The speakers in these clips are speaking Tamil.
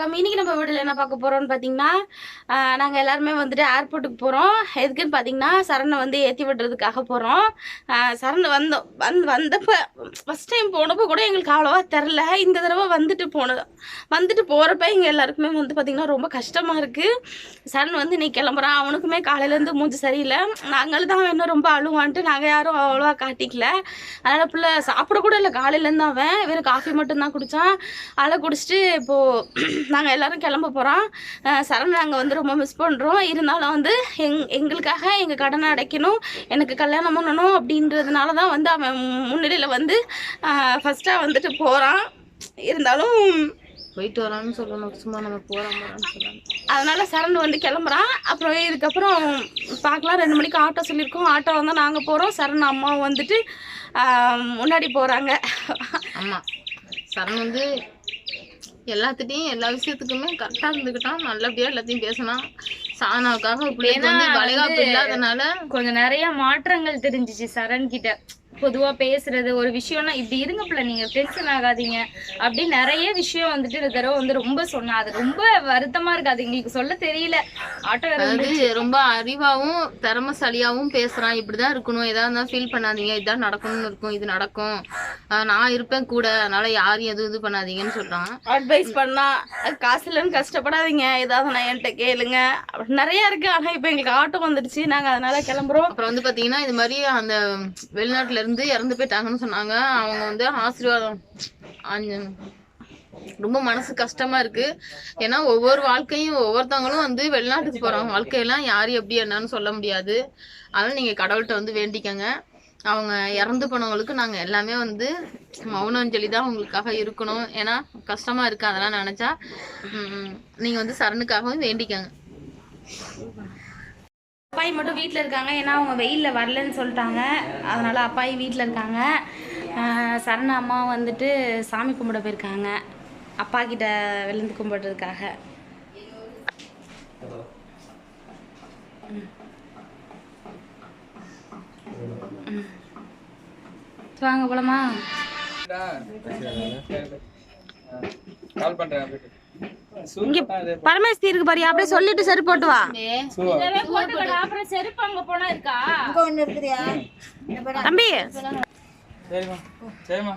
வணக்கம். இன்னைக்கு நம்ம வீடியோவில் என்ன பார்க்க போறோம்னு பார்த்தீங்கன்னா நாங்கள் நாங்க எல்லாருமே வந்துட்டு ஏர்போர்ட்டுக்கு போறோம். எதுக்குன்னு பார்த்தீங்கன்னா சரணை வந்து ஏற்றி விடுறதுக்காக போறோம். சரண் வந்தோம். வந்து வந்தப்ப ஃபர்ஸ்ட் டைம் போனப்போ கூட எங்களுக்கு அவ்வளோவா தெரில இந்த தடவை வந்துட்டு போனது வந்துட்டு போறப்ப எங்க எல்லாருக்குமே வந்து பார்த்திங்கன்னா ரொம்ப கஷ்டமா இருக்கு. சரண் வந்து இன்னைக்கு கிளம்புறான். அவனுக்குமே காலையில இருந்து மூஞ்சி சரியில்லை. நாங்களும் தான் இன்னும் ரொம்ப அழுவான்ட்டு நாங்க யாரும் அவ்வளோவா காட்டிக்கல. அதனால பிள்ளை சாப்பிட கூட இல்லை. காலையில இருந்து அவன் வெறும் காஃபி மட்டும்தான் குடித்தான் குடிச்சான் குடிச்சிட்டு இப்போது நாங்கள் எல்லாரும் கிளம்ப போகிறோம் சரண் நாங்கள் வந்து ரொம்ப மிஸ் பண்ணுறோம் இருந்தாலும் வந்து எங் எங்களுக்காக எங்கள் கடனை அடைக்கணும் எனக்கு கல்யாணம் பண்ணணும் அப்படின்றதுனால தான் வந்து அவன் முன்னிலையில் வந்து ஃபஸ்ட்டாக வந்துட்டு போகிறான் இருந்தாலும் போயிட்டு வரான்னு சொல்லணும். சும்மா நம்ம சொல்லணும். அதனால சரண் வந்து கிளம்புறான். அப்புறம் இதுக்கப்புறம் பார்க்கலாம். ரெண்டு மணிக்கு ஆட்டோ சொல்லியிருக்கோம். ஆட்டோ வந்தால் நாங்கள் போகிறோம் சரண் அம்மாவும் வந்துட்டு முன்னாடி போகிறாங்க ஆமா. சரண் வந்து எல்லாத்துட்டையும் எல்லா விஷயத்துக்குமே கரெக்டா இருந்துக்கிட்டான் நல்லபடியா எல்லாத்தையும் பேசினான். சானாவுக்காக பிள்ளைங்க வந்து வளைகாப்பு இல்லாதனால கொஞ்சம் நிறைய மாற்றங்கள் தெரிஞ்சிச்சு சரண் கிட்ட பொதுவா பேசுறது ஒரு விஷயம்னா இப்படி இருங்க பிள்ளை நீங்க டென்ஷன் ஆகாதீங்க. அப்படி நிறைய விஷயம் வந்துட்டு இந்த தடவை வந்து ரொம்ப சொன்னா. அது ரொம்ப வருத்தமா இருக்கு. அது எங்களுக்கு சொல்ல தெரியல. ஆட்டோக்காரர் ரொம்ப அறிவாவும் திறமசாலியாவும் பேசுறான். இப்படிதான் இருக்கணும். எதா இருந்தா ஃபீல் பண்ணாதீங்க. இதான் நடக்கணும்னு இருக்கும். இது நடக்கும். நான் இருப்பேன் கூட. அதனால யாரும் எதுவும் இது பண்ணாதீங்கன்னு சொல்றான். அட்வைஸ் பண்ணா காசு இல்லைன்னு கஷ்டப்படாதீங்க. ஏதாவது நான் என்கிட்ட கேளுங்க. அப்படி நிறைய இருக்கு. ஆனால் இப்போ எங்களுக்கு ஆட்டோ வந்துடுச்சு. நாங்கள் அதனால கிளம்புறோம். அப்புறம் வந்து பாத்தீங்கன்னா இது மாதிரி அந்த வெளிநாட்டுல இருந்து இறந்து போயிட்டாங்கன்னு சொன்னாங்க. அவங்க வந்து ஆசீர்வாதம் ரொம்ப மனசு கஷ்டமா இருக்கு. ஏன்னா ஒவ்வொரு வாழ்க்கையும் ஒவ்வொருத்தவங்களும் வந்து வெளிநாட்டுக்கு போறாங்க. வாழ்க்கையெல்லாம் யாரு எப்படி என்னன்னு சொல்ல முடியாது. அதனால நீங்க கடவுள்கிட்ட வந்து வேண்டிக்கங்க. அவங்க இறந்து போனவங்களுக்கு நாங்க எல்லாமே வந்து மௌனஞ்சலி தான் உங்களுக்காக இருக்கணும். ஏன்னா கஷ்டமா இருக்கு அதெல்லாம் நினைச்சா. நீங்க வந்து சரணுக்காகவும் வேண்டிக்கங்க. அப்பாயி மட்டும் வீட்டில் இருக்காங்க. ஏன்னா அவங்க வெயிலில் வரலன்னு சொல்லிட்டாங்க. அதனால அப்பாயி வீட்டில் இருக்காங்க. சரண அம்மா வந்துட்டு சாமி கும்பிட போயிருக்காங்க. அப்பா கிட்ட விழுந்து கும்பிடுறதுக்காக. வாங்க போலாமா? கால் பண்றேன் இங்க பரமேஸ்தி இருக்கு. பாரு அப்படியே சொல்லிட்டு சரி போட்டு வா. அப்புறம் செருப்பு அங்க போனா இருக்கா? தம்பி. சரிம்மா சரிம்மா.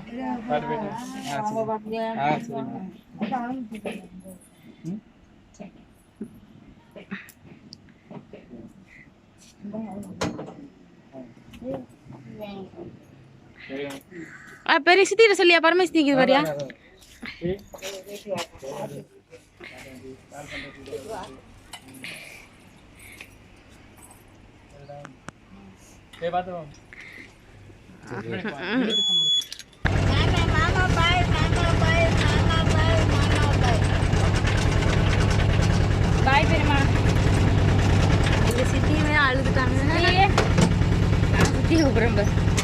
பாட்டு போயிட்டு ஆ. சரி ஆ சரிம்மா சரிம்மா ஆ, பெரிய சித்திகிட்ட சொல்லியா பரமேஸ்தி இருக்குது பாரியா சரி பார்த்துக்கோ பாய் பெரியமா எங்க சித்தியுமே அழுதுட்டாங்க சுத்தி கூப்பிடுறேன் பாரு. ஏர்போர்ட்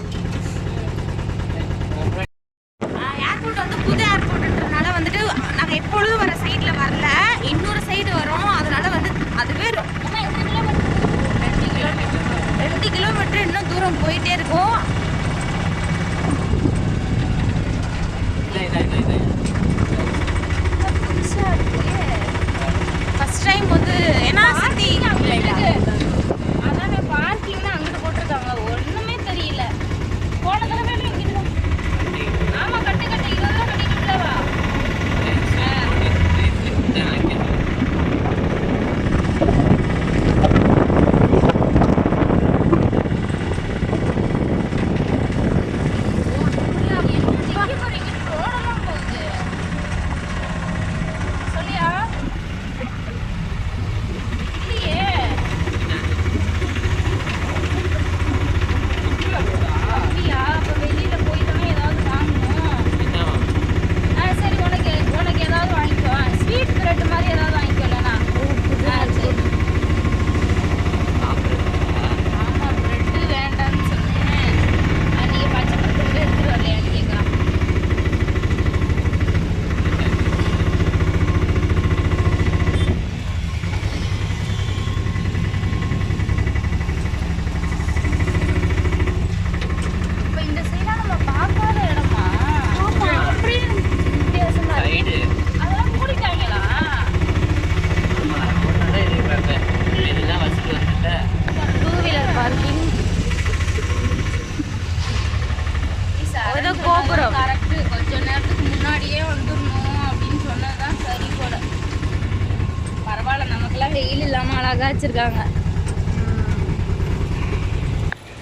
அழகாக வச்சுருக்காங்க வச்சிருக்காங்க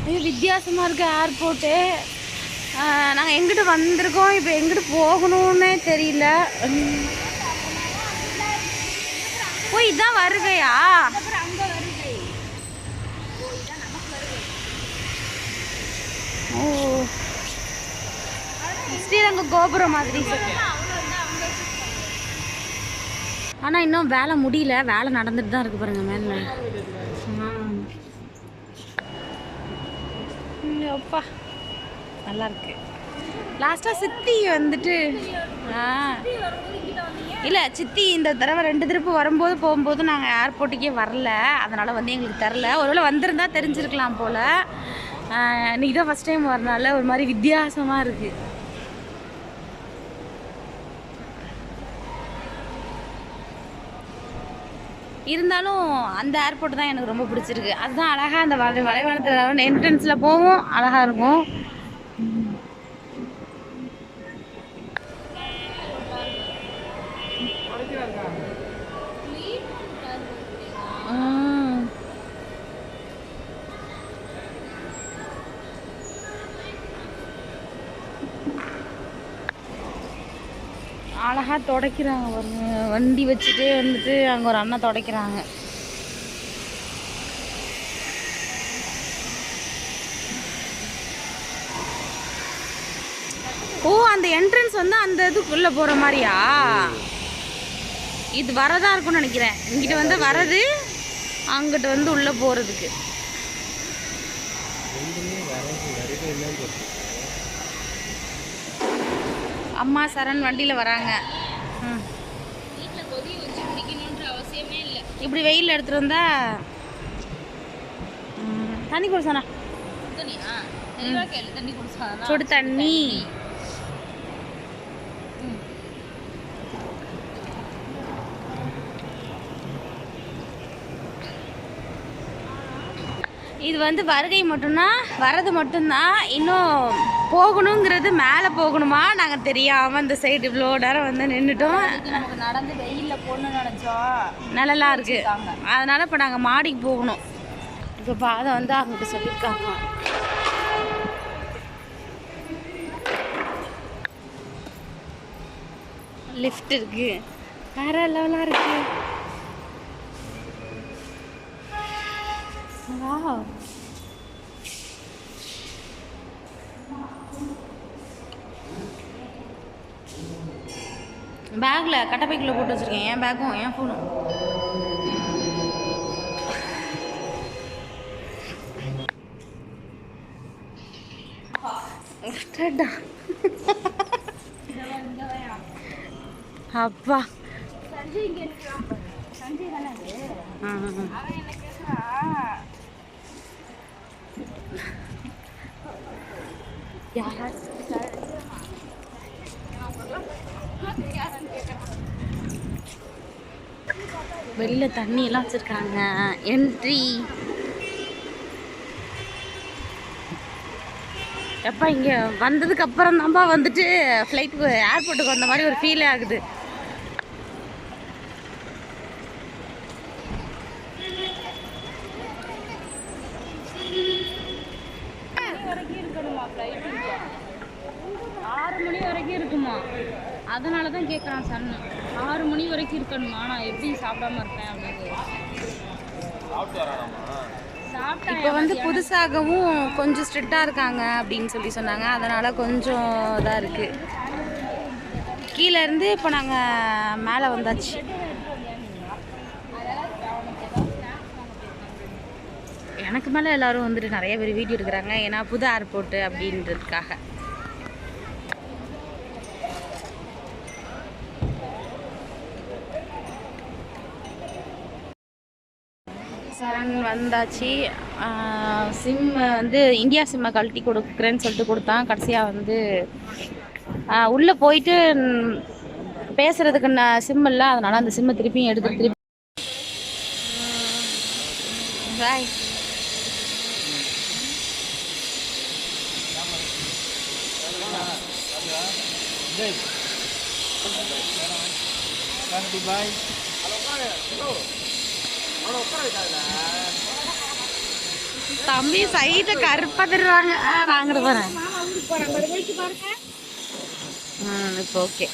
ஐயோ வித்தியாசமா ஏர்போர்ட்டு நாங்கள் எங்கிட்டு வந்திருக்கோம் இப்போ எங்கிட்டு போகணும்னே தெரியல. ஓ இதான் வருகையா? ஓ. ஸ்ரீரங்க கோபுரம் மாதிரி. ஆனால் இன்னும் வேலை முடியல வேலை நடந்துட்டு தான் இருக்கு பாருங்க மேலே. அப்பா. நல்லா இருக்கு. லாஸ்ட்டாக சித்தி வந்துட்டு ஆ. இல்லை சித்தி இந்த தடவை ரெண்டு திருப்பு வரும்போது போகும்போது நாங்கள் ஏர்போர்ட்டுக்கே வரல. அதனால் வந்து எங்களுக்கு தெரில ஒருவேளை வந்திருந்தா தெரிஞ்சிருக்கலாம் போல். இன்னைக்கு தான் ஃபஸ்ட் டைம் வரனால ஒரு மாதிரி வித்தியாசமாக இருக்குது இருந்தாலும் அந்த ஏர்போர்ட் தான் எனக்கு ரொம்ப பிடிச்சிருக்கு. அதுதான் அழகாக அந்த வலை வலைவனத்தில் என்ட்ரன்ஸில் போகும் அழகாக இருக்கும். அழகா துடைக்கிறாங்க பாருங்க. வண்டி வச்சுட்டே வந்துட்டு அங்கே ஒரு அண்ணன் துடைக்கிறாங்க. ஓ அந்த என்ட்ரன்ஸ் வந்து அந்த இதுக்குள்ளே போகிற மாதிரியா? இது வரதா இருக்கும்னு நினைக்கிறேன். இங்கிட்ட வந்து வரது அங்கிட்ட வந்து உள்ளே போகிறதுக்கு அம்மா சரண் வண்டியில வராங்க. இப்படி வெயில் எடுத்துட்டு வந்தா தண்ணி குடிச்சானா? சுடு தண்ணி. இது வந்து வருகை மட்டும்தான் வரது மட்டும்தான் இன்னும் போகணுங்கிறது மேலே போகணுமா? நாங்கள் தெரியாமல் இந்த சைடு இவ்வளோ நேரம் வந்து நின்றுட்டோம் நமக்கு நடந்து வெயிலில் போகணும்னு நினச்சோம் நல்லா இருக்கு. அதனால இப்போ நாங்கள் மாடிக்கு போகணும். இப்போ பாதை வந்து அவங்ககிட்ட சொல்லியிருக்காங்க. லிஃப்ட் இருக்கு. வேற லெவலாக இருக்கு. Wow. பேக்கில் கட்டப்பைக்குள்ளே போட்டு வச்சுருக்கேன். என் பேக்கும் என் ஃபோனும் அப்பா. யாராச்சும் வெளியில் தண்ணி எல்லாம் என்ட்ரி எப்போ இங்கே வந்ததுக்கு அப்புறம் தான்ப்பா வந்துட்டு ஃப்ளைட்டுக்கு ஏர்போர்ட்டுக்கு வந்த மாதிரி ஒரு ஃபீல் ஆகுது. ஆறு மணி வரைக்கும் இருக்குமா? அதனால தான் கேட்குறான் சன்னு. மணி வரைக்கும் இருக்கணுமா? நான் எப்படி சாப்பிடாம இருப்பேன் அப்படின்னு இப்போ வந்து புதுசாகவும் கொஞ்சம் ஸ்ட்ரிக்டாக இருக்காங்க அப்படின்னு சொல்லி சொன்னாங்க. அதனால கொஞ்சம் இதாக இருக்கு. கீழே இருந்து இப்போ நாங்கள் மேலே வந்தாச்சு. எனக்கு மேலே எல்லாரும் வந்துட்டு நிறைய பேர் வீடியோ எடுக்கிறாங்க. ஏன்னா புது ஏர்போர்ட்டு அப்படின்றதுக்காக. சரண் வந்தாச்சு. சிம் வந்து இந்தியா சிம்மை கழட்டி கொடுக்குறேன்னு சொல்லிட்டு கொடுத்தான். கடைசியாக வந்து உள்ளே போயிட்டு பேசுகிறதுக்கு பேசுறதுக்கு நான் சிம் இல்லை. அதனால அந்த சிம்மை திருப்பியும் எடுத்து திருப்பி பாய் பாய் தம்பி சைட்டை கருப்பா தருவாங்க. நாங்கிட்டு போறேன். ம் இப்போ ஓகே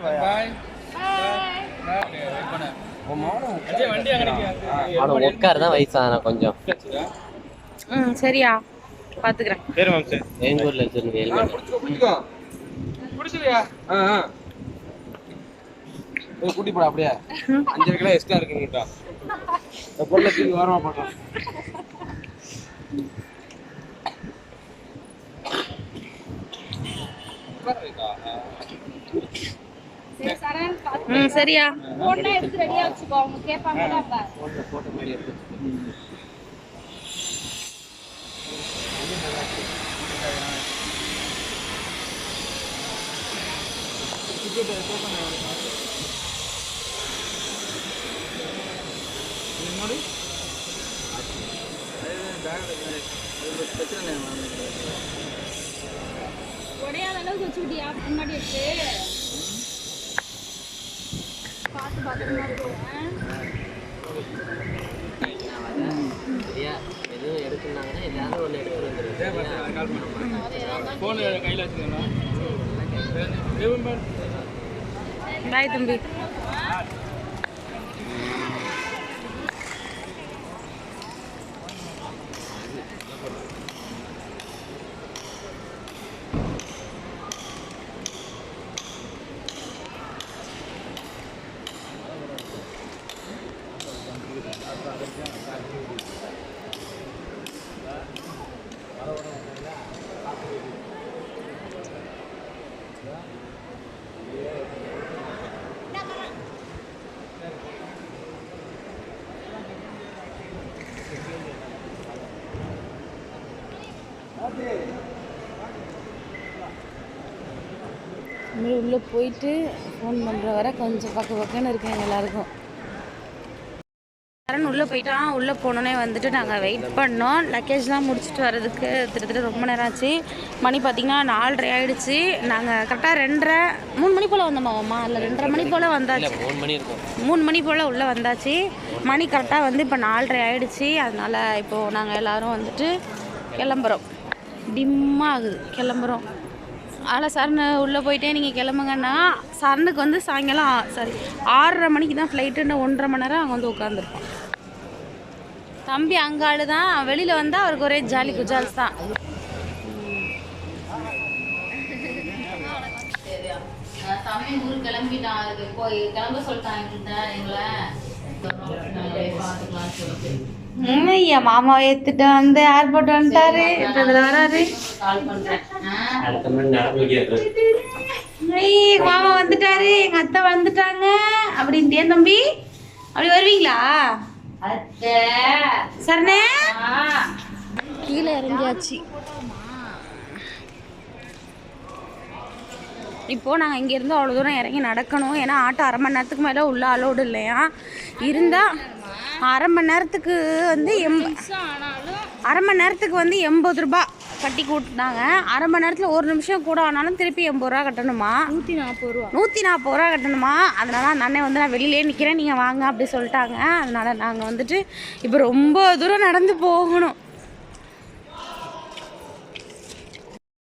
பாய் அஜய் வண்டி அங்க நிக்கு அவனை உட்கார தான் வயசான கொஞ்சம். ம் சரியா. பாத்துக்கிறேன். சரி மேம் சரி. எங்க ஊர்ல வச்சிருந்த பிடிச்சலையா கூட்டி போட அப்படியே. அஞ்சரை கிலோ எக்ஸ்ட்ரா இருக்குங்கட்டா இந்த பொருளை தூக்கி ஓரமா போட்டோம் சரியா. போட்டோ எடுத்து ரெடியா வச்சுக்கோ. அவங்க போட்ட மாதிரி எடுத்து உடையாத அளவுக்கு வச்சுக்கிட்டியா முன்னாடி எடுத்து பார்த்து சரியா எதுவும் எடுக்கணும்னாங்கன்னா எல்லாரும் ஒன்று எடுத்துட்டு வந்துருங்க போன் கையில வச்சுக்கணும் தேவன் பாரு பாய் தம்பி உள்ளே போயிட்டு ஃபோன் பண்ணுற வரை கொஞ்சம் பக்க பக்கன்னு இருக்குங்க எல்லாருக்கும். சரண் உள்ளே போயிட்டான். உள்ளே போனோன்னே வந்துட்டு நாங்கள் வெயிட் பண்ணோம். லக்கேஜ்லாம் முடிச்சுட்டு வர்றதுக்கு கிட்டத்தட்ட ரொம்ப நேரம் ஆச்சு. மணி பார்த்திங்கன்னா நாலரை ஆயிடுச்சு. நாங்கள் கரெக்டாக ரெண்டரை மூணு மணி போல் வந்தோமாம்மா இல்லை ரெண்டரை மணி போல் வந்தாச்சு. மூணு மணி இருக்கும். மூணு மணி போல் உள்ளே வந்தாச்சு. மணி கரெக்டாக வந்து இப்போ நாலரை ஆயிடுச்சு. அதனால் இப்போது நாங்கள் எல்லாரும் வந்துட்டு கிளம்புறோம். டிம்மாக ஆகுது கிளம்புறோம். அதில் சரணு உள்ளே போயிட்டே நீங்கள் கிளம்புங்கன்னா சரணுக்கு வந்து சாயங்காலம் சாரி ஆறரை மணிக்கு தான் ஃப்ளைட்டுன்னு ஒன்றரை மணி நேரம் அங்கே வந்து உட்காந்துருப்போம் தம்பி அங்காள் தான் வெளியில் வந்தால் அவருக்கு ஒரே ஜாலி குஜால்ஸ் தான். தம்பி ஊர் கிளம்பிட்டான். அதுக்கு போய் கிளம்ப சொல்லிட்டான் எங்களை. ஐயா மாமா ஏத்துட்டு வந்து ஏர்போர்ட் வந்துட்டாரு. இப்போ இதில் வராரு. மாமா வந்துட்டாரு. எங்க அத்தை வந்துட்டாங்க. அப்படின்ட்டே தம்பி? அப்படி வருவீங்களா? சரணே? கீழே இறங்கியாச்சு. இப்போது நாங்கள் இங்கேருந்து அவ்வளோ தூரம் இறங்கி நடக்கணும். ஏன்னா ஆட்டோ அரை மணி நேரத்துக்கு மேலே உள்ள அலோடு இல்லையா? இருந்தால் அரை மணி நேரத்துக்கு வந்து எம் அரை மணி நேரத்துக்கு வந்து எண்பது ரூபா கட்டி கூட்டினாங்க. அரை மணி நேரத்தில் ஒரு நிமிஷம் கூட ஆனாலும் திருப்பி எண்பது ரூபா கட்டணுமா? நூத்தி நாற்பது ரூபா. நூற்றி நாற்பது ரூபா கட்டணுமா? அதனால அந்த அண்ணன் வந்து நான் வெளியிலே நிற்கிறேன் நீங்கள் வாங்க அப்படி சொல்லிட்டாங்க. அதனால நாங்கள் வந்துட்டு இப்போ ரொம்ப தூரம் நடந்து போகணும்.